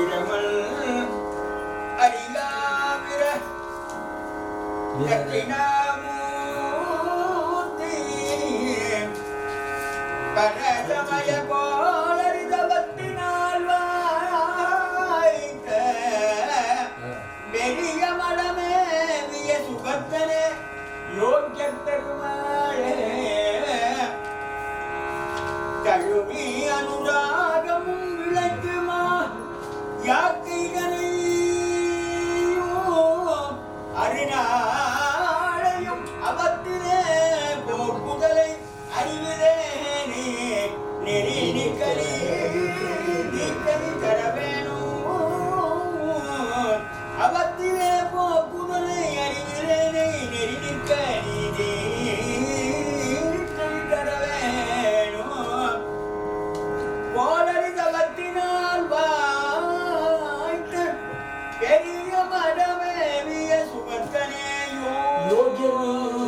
பிரமல் அரியாவிர தட்சிணாமூர்த்தி பரசமய கோளரிதவத்தினால் வாய்த்த பெரிய மடமேவிய சுபத்தனே யோக்கிய பெருமாளே தழுவி அனுராகமும் give up.